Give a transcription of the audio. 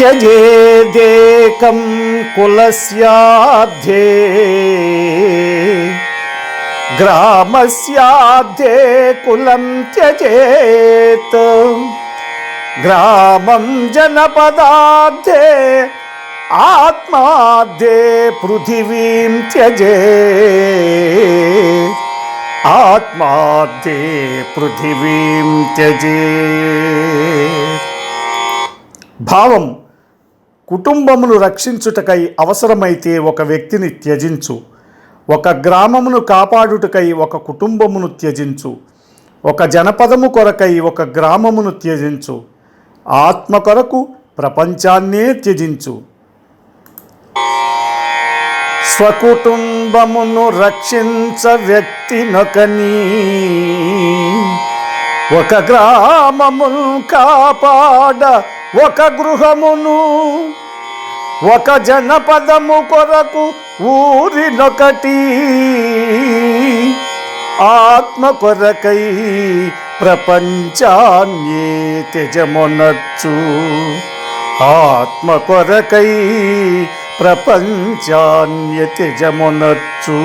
त्यजेदेकं कुलस्याध्ये ग्रामस्याध्ये कुलं त्यजेत्। ग्रामं जनपदाध्ये आत्माध्ये पृथिवीं त्यजे आत्माध्ये पृथिवीं त्यजे భావం కుటుంబమును రక్షించుటకై అవసరమైతే ఒక వ్యక్తిని త్యజించు. ఒక గ్రామమును కాపాడుటకై ఒక కుటుంబమును త్యజించు. ఒక జనపదము కొరకై ఒక గ్రామమును త్యజించు. ఆత్మ కొరకు ప్రపంచాన్నే త్యజించు. స్వకుటుంబమును రక్షించ వ్యక్తి నొకని. ఒక గ్రామమును కాపాడ ఒక గృహమును ఒక జనపదము కొరకు ఊరినొకటి ఆత్మ కొరకై ప్రపంచాన్నే త్యజమునచ్చు. ఆత్మ కొరకై ప్రపంచాన్య త్యజమునచ్చు.